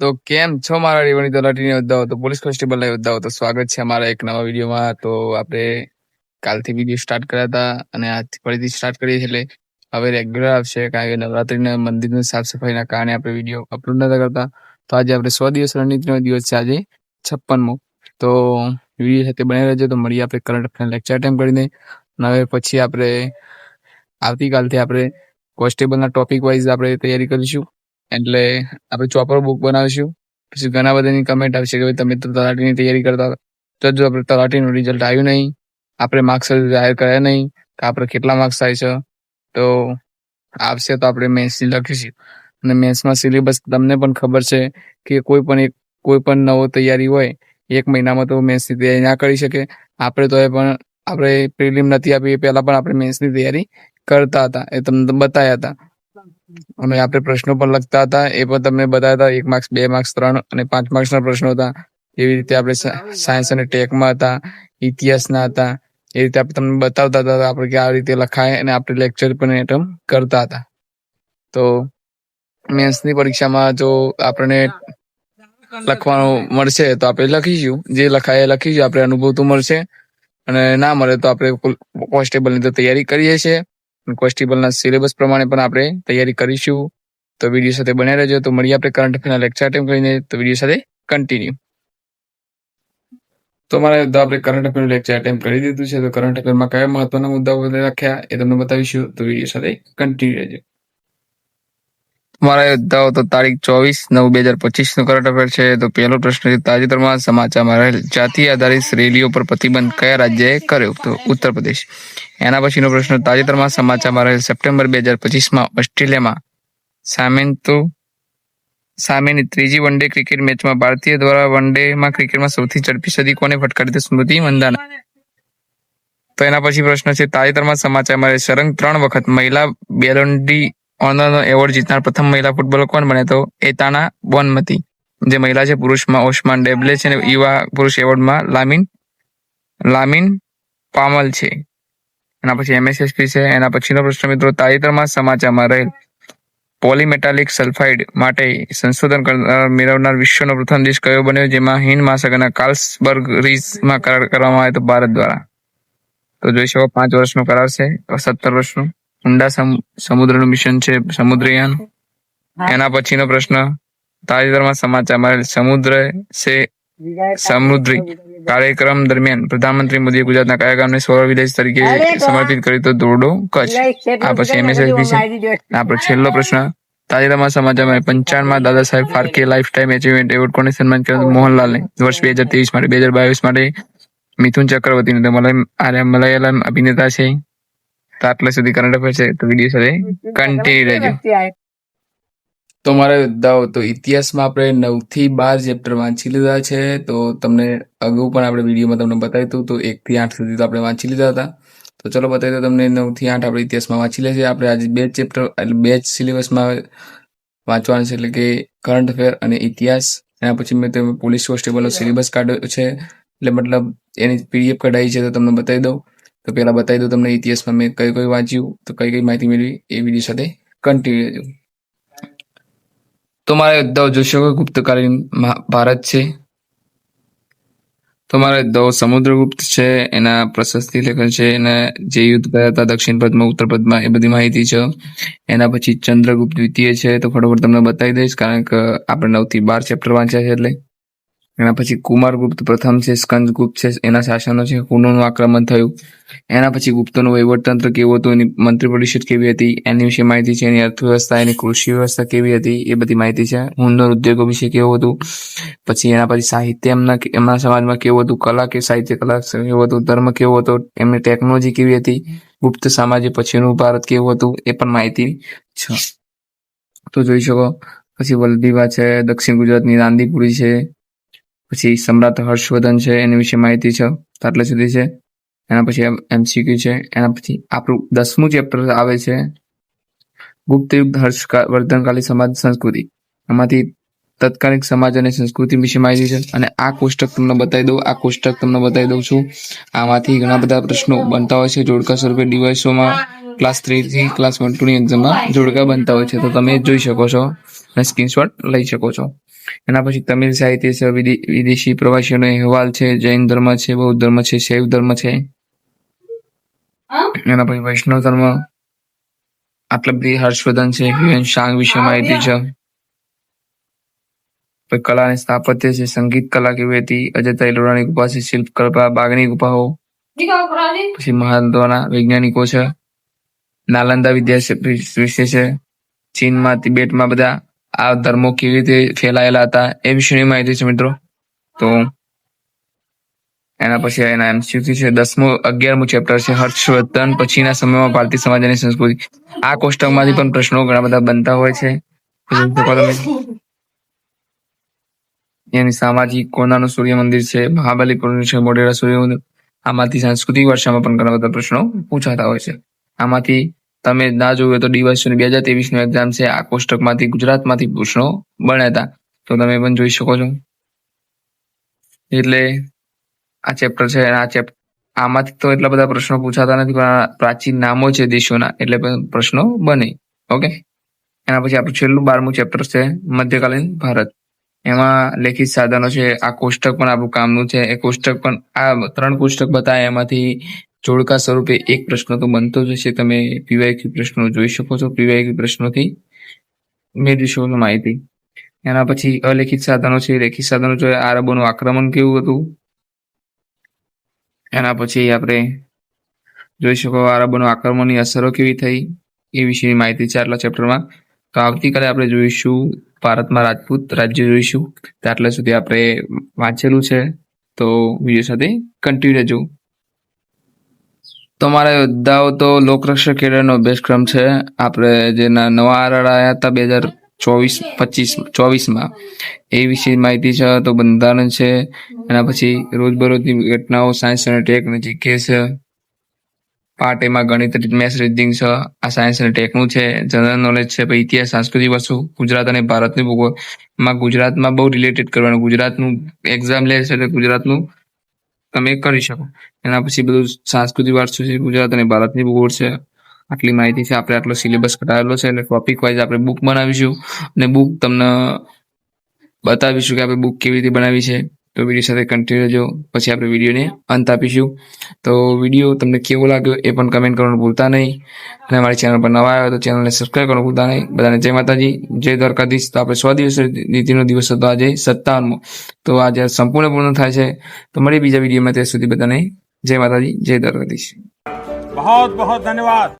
તો કેમ છો મારા રેવણી તલાટીને યોદ્ધાઓ તો પોલીસ કોન્સ્ટેબલ યોદ્ધાઓ તો સ્વાગત છે અમારા એક નવા વિડીયોમાં. તો આપણે કાલથી વીડિયો સ્ટાર્ટ કર્યા હતા અને આજથી ફરીથી સ્ટાર્ટ કરીએ છીએ. એટલે હવે રેગ્યુલર આવશે કારણ કે નવરાત્રીના મંદિરની સાફ સફાઈના કારણે આપણે વીડિયો અપલોડ નતા કરતા. તો આજે આપણે સો દિવસ રણનીતિનો દિવસ છે. આજે છપ્પનમો. તો વીડિયો સાથે બની રહેજો. તો મળીએ આપણે કરંટ અફેર લેક્ચર ટાઈમ કરીને. અને હવે પછી આપણે આવતીકાલથી આપણે કોન્સ્ટેબલના ટોપિક વાઇઝ આપણે તૈયારી કરીશું. એટલે આપણે ચોપર બુક બનાવીશું. પછી ઘણા બધાની કમેન્ટ આવશે કે તમે તો તલાટીની તૈયારી કરતા તો જો આપણે તલાટીનું રિઝલ્ટ આવ્યું નહીં, આપણે માર્ક્સ જાહેર કર્યા નહીં કે આપણે કેટલા માર્ક્સ થાય છે? તો આવશે તો આપણે મેથ્સની લખીશું. અને મેથ્સમાં સિલેબસ તમને પણ ખબર છે કે કોઈ પણ એક, કોઈ પણ નવો તૈયારી હોય, એક મહિનામાં તો મેથ્સની તૈયારી ના કરી શકે. આપણે તો એ પણ, આપણે પ્રિલિમ નથી આપી, એ પહેલાં પણ આપણે મેથ્સની તૈયારી કરતા હતા. એ તમને બતાવ્યા હતા. અને આપણે પ્રશ્નો પણ લખતા હતા. એ પણ તમને બતાવ્યા હતા. એક માર્ક્સ બે માર્ક્સ ત્રણ અને પાંચ માર્ક્સના પ્રશ્નો હતા. એવી રીતે આપણે સાયન્સ અને ટેકમાં હતા ઇતિહાસના હતા. એ રીતે આપણે તમને બતાવતા હતા આપણે કે આ રીતે લખાય અને આપણે લેક્ચર પણ એટમ કરતા હતા. તો મેન્સની પરીક્ષામાં જો આપણને લખવાનું મળશે તો આપણે લખીશું. જે લખાય એ લખીશું. આપણે અનુભવ તો મળશે. અને ના મળે તો આપણે કોન્સ્ટેબલની તો તૈયારી કરીએ છીએ. કોન્સ્ટેબલના સિલેબસ પ્રમાણે પણ આપણે તૈયારી કરીશું. તો વીડિયો સાથે બન્યા રહેજો. તો મળીએ આપણે કરંટ અફેરના લેક્ચર અટેમ્પ કરીને. તો વીડિયો સાથે કન્ટિન્યુ તો મારા આપણે કરંટ અફેરનું લેક્ચર અટેમ્પ કરી દીધું છે. તો કરંટ અફેરમાં કયા મહત્વના મુદ્દાઓ રાખ્યા એ તમને બતાવીશું. તો વીડિયો સાથે કન્ટિન્યુ રહેજો. મારા યોદ્ધાઓ તો તારીખ ચોવીસ નવ બે હજાર પચીસનું કરંટ અફેર છે. તો પહેલો પ્રશ્ન છે, તાજેતરમાં સમાચારમાં રહેલ જાતિ આધારિત રેલીઓ પર પ્રતિબંધ કયા રાજ્યએ કર્યો? તો ઉત્તર પ્રદેશ. એના પછીનો પ્રશ્ન, તાજેતરમાં સમાચારમાં રહેલ સપ્ટેમ્બર બે હજાર પચીસમાં ઓસ્ટ્રેલિયામાં સામેન્તુ સામેની ત્રીજી વન ડે ક્રિકેટ મેચમાં ભારતીય દ્વારા વન ડેમાં ક્રિકેટમાં સૌથી ઝડપી સદી કોને ફટકારી સ્મૃતિ મંદાના. તો એના પછી પ્રશ્ન છે, તાજેતરમાં સમાચારમાં રહેલ સરંગ ત્રણ વખત મહિલા બેલોન્ડી ઓનરનો એવોર્ડ જીતનાર પ્રથમ મહિલા ફૂટબોલર કોણ બને તો, એતાના બોનમતી. જે મહિલા છે, પુરુષમાં ઓસમાન ડેબલે છે અને યુવા પુરુષ એવોર્ડમાં લામિન લામિન પામલ છે. એના પછી એમએસએસપી છે એના પછીનો પ્રશ્ન મિત્રો તાજેતરમાં સમાચારમાં રહેલ પોલીમેટાલિક સલ્ફાઇડ માટે સંશોધન કરનાર મેળવનાર વિશ્વનો પ્રથમ દેશ કયો બન્યો જેમાં હિન્દ મહાસાગરના કાર્લ્સબર્ગ રીઝમાં કરાર કરવામાં આવ્યો તો ભારત દ્વારા? તો જોઈ શકો પાંચ વર્ષનો કરાર છે સત્તર વર્ષનો. ઊંડા સમુદ્રનું મિશન છે સમુદ્રયાન. એના પછીનો પ્રશ્ન તાજેતરમાં સમાચાર મળેલ સમુદ્ર સે સમુદ્રી કાર્યક્રમ દરમિયાન પ્રધાનમંત્રી મોદીએ ગુજરાતના કયા ગામને સૌર વિદેશ તરીકે સમર્પિત કર્યું તો દોરડો કચ્છ આ પછી MSSB છે. આપણો છેલ્લો પ્રશ્ન તાજેતરમાં સમાચારમાં પંચાણમાં Dada Saheb Phalke lifetime achievement award કોને સન્માન કર્યો મોહનલાલને વર્ષ બે હજાર ત્રેવીસ માટે બે હજાર બાવીસ માટે મિથુન ચક્રવર્તીને તો મલય મલયાલમ અભિનેતા છે તો આટલા સુધી કરંટ અફેર છે તો વીડિયો સાથે કન્ટિન્યુ રહેજો તો મારા યોદ્ધાઓ તો ઇતિહાસમાં આપણે નવથી બાર ચેપ્ટર વાંચી લીધા છે, તો તમને અગાઉ પણ આપણે વિડીયોમાં તમને બતાવ્યું હતું, તો એકથી આઠ સુધી તો આપણે વાંચી લીધા હતા. તો ચલો બતાવી દો તમને નવથી આઠ આપણે ઇતિહાસમાં વાંચી લે છે. આપણે આજે બે ચેપ્ટર, એટલે બે જ સિલેબસમાં વાંચવાનું છે, એટલે કે કરંટ અફેર અને ઇતિહાસ. એના પછી મેં તમે પોલીસ કોન્સ્ટેબલનો સિલેબસ કાઢ્યો છે, એટલે મતલબ એની પીડીએફ કઢાઈ છે, તો તમને બતાવી દઉં. તો પહેલાં બતાવી દઉં તમને ઇતિહાસમાં મેં કઈ કઈ વાંચ્યું, તો કઈ કઈ માહિતી મેળવી એ વીડિયો સાથે કન્ટિન્યુ રહેજો. તો મારા યોદ્ધાઓ જોશો કે ગુપ્તકાલીન ભારત છે? તો મારા યોદ્ધાઓ સમુદ્રગુપ્ત છે, એના પ્રશસ્તિ લેખન છે, એના જે યુદ્ધ કર્યા હતા દક્ષિણ પદમાં, ઉત્તર પદમાં, એ બધી માહિતી છે. એના પછી ચંદ્રગુપ્ત દ્વિતીય છે, તો ફટોફટ તમને બતાવી દઈશ, કારણ કે આપણે નવથી બાર ચેપ્ટર વાંચ્યા છે એટલે. એના પછી કુમારગુપ્ત પ્રથમ છે સ્કંદગુપ્ત છે, એના શાસનો છે હુનોનું આક્રમણ થયું. એના પછી ગુપ્તોનું વહીવટતંત્ર કેવું હતું, એની મંત્રી પરિષદ કેવી હતી, એની વિશે માહિતી છે, એની અર્થવ્યવસ્થા, એની કૃષિ વ્યવસ્થા કેવી હતી, એ બધી માહિતી છે. હુન્નર ઉદ્યોગો વિશે કેવું હતું, પછી એના પછી સાહિત્ય એમના એમના સમાજમાં કેવું હતું, કલા કે સાહિત્ય કલા કેવું હતું, ધર્મ કેવો હતો, એમની ટેકનોલોજી કેવી હતી, ગુપ્ત સામ્રાજ્ય પછીનું ભારત કેવું હતું, એ પણ માહિતી છે. તો જોઈ શકો, પછી વલભીવા છે, દક્ષિણ ગુજરાતની દાંદીપુરી છે પછી સમ્રાટ હર્ષવર્ધન છે, એની વિશે માહિતી છે આટલા સુધી છે. એના પછી એમસીક્યુ છે, એના પછી આપણું દસમું ચેપ્ટર આવે છે ગુપ્ત યુગ હર્ષવર્ધનકાલી સમાજ સંસ્કૃતિ. એમાંથી તત્કાલિક સમાજ અને સંસ્કૃતિ વિશે માહિતી છે, અને આ કોષ્ટક તમને બતાવી દઉં, આ કોષ્ટક તમને બતાવી દઉં છું. આમાંથી ઘણા બધા પ્રશ્નો બનતા હોય છે, જોડકા સ્વરૂપે ડિવાઇસોમાં ક્લાસ થ્રી થી ક્લાસ વન ટુ ની એક્ઝામમાં જોડકા બનતા હોય છે, તો તમે જોઈ શકો છો અને સ્ક્રીનશોટ લઈ શકો છો. એના પછી તમિલ સાહિત્ય છે વિદેશી પ્રવાસીઓનો અહેવાલ છે જૈન ધર્મ છે બૌદ્ધ ધર્મ છે શૈવ ધર્મ છે. એના પછી વૈષ્ણવ ધર્મ આટલા બધી હર્ષવર્ધન છે હ્યુએન શાંગ વિશે માહિતી છે. પછી કલા અને સ્થાપત્ય છે સંગીત કલા કેવી હતી? અજંતા એલોરાની ગુફા છે શિલ્પ કલ્પા બાગની ગુફાઓ. પછી મહાદ્વાના વૈજ્ઞાનિકો છે નાલંદા વિદ્યા વિશે છે ચીનમાં તિબેટમાં બધા આ ધર્મો કેવી રીતે ફેલાયેલા હતા એ વિશેની માહિતી છે મિત્રો. તો એના પછી એના એમસીક્યુ છે દસમું અગિયારમું ચેપ્ટર છે હર્ષવર્ધન પછીના સમયમાં ભારતીય સમાજ અને સંસ્કૃતિ. આ કોષ્ટકમાંથી પણ પ્રશ્નો ઘણા બધા બનતા હોય છે. એની સામાજિક કોનાનું સૂર્ય મંદિર છે મહાબલીપુરનું છે મોઢેરા સૂર્ય મંદિર આમાંથી સાંસ્કૃતિક વર્ષામાં પણ ઘણા બધા પ્રશ્નો પૂછાતા હોય છે. આમાંથી તમે ના જોયું તો ડીવાયસની બે હજાર ત્રેવીસનું એક્ઝામ છે. આ કોષ્ટકમાંથી ગુજરાતમાંથી પ્રશ્નો બન્યા તો તમે પણ જોઈ શકો છો. એટલે આ ચેપ્ટર છે. આ ચેપ્ટર આમાંથી તો એટલા બધા પ્રશ્નો પૂછાતા નથી, પણ પ્રાચીન નામો છે દેશોના, એટલે પણ પ્રશ્નો બને. ઓકે? એના પછી આપણું છેલ્લું બારમું ચેપ્ટર છે, મધ્યકાલીન ભારત. એમાં લેખિત સાધનો છે. આ કોષ્ટક પણ આપણું કામનું છે. એ કોષ્ટક પણ આ ત્રણ કોષ્ટક બતાવે એમાંથી જોડકા સ્વરૂપે એક પ્રશ્ન તો બનતો જ હશે. તમે પીવાયક્યુ પ્રશ્નો જોઈ શકો છો. પીવાયક્યુ પ્રશ્નોથી મેળવી શકો માહિતી. એના પછી અલેખિત સાધનો છે. લેખિત સાધનો જોઈએ આરબોનું આક્રમણ કેવું હતું? એના પછી આપણે જોઈ શકો આરબોનું આક્રમણની અસરો કેવી થઈ એ વિશેની માહિતી છે આટલા ચેપ્ટરમાં. તો આવતીકાલે આપણે જોઈશું ભારતમાં રાજપૂત રાજ્ય જોઈશું. તો આટલા સુધી આપણે વાંચેલું છે. તો વીડિયો સાથે કન્ટિન્યુ રહેજો. તો મારે યોદ્ધાઓ તો લોકરક્ષક કેડરનો અભ્યાસક્રમ છે. આપણે જેના નવા આરડ આવ્યા હતા બે હજાર ચોવીસ, પચીસ, ચોવીસમાં, એ વિશે માહિતી છે, તો બંધારણ છે. એના પછી રોજબરોજની ઘટનાઓ સાયન્સ અને ટેક જીકે છે. પાર્ટ એમાં ગણિત મેથ્સ રીડિંગ છે. આ સાયન્સ અને ટેકનું છે. જનરલ નોલેજ છે, પછી ઇતિહાસ, સાંસ્કૃતિક વસ્તુ, ગુજરાત અને ભારતની ભૂગોળમાં ગુજરાતમાં બહુ રિલેટેડ કરવાનું. ગુજરાતનું એક્ઝામ લે છે એટલે ગુજરાતનું તમે કરી શકો. એના પછી બધું સાંસ્કૃતિક વારસો છે, ગુજરાત અને ભારતની ભૂગોળ છે. આટલી માહિતી છે, આપણે આટલો સિલેબસ કઢાવેલો છે, એટલે ટોપિક વાઇઝ આપણે બુક બનાવીશું. અને બુક તમને બતાવીશું કે આપણે બુક કેવી રીતે બનાવી છે. તો વીડિયો સાથે કન્ટિન્યુ રહેજો. પછી આપણે વિડીયોને અંત આપીશું. તો વીડિયો તમને કેવો લાગ્યો એ પણ કમેન્ટ કરવાનું ભૂલતા નહીં. અને મારી ચેનલ પર નવા આવ્યો તો ચેનલને સબસ્ક્રાઈબ કરવાનું ભૂલતા નહીં. બધાને જય માતાજી, જય દ્વારકાધીશ. તો આપણે સ્વ દિવસ નીતિનો દિવસ હતો આજે સત્તાવનમો. તો આજે સંપૂર્ણ પૂર્ણ થાય છે. તો મળી બીજા વિડીયોમાં ત્યાં સુધી બધાને. જય માતાજી, જય દ્વારકાધીશ. બહુ બહુ ધન્યવાદ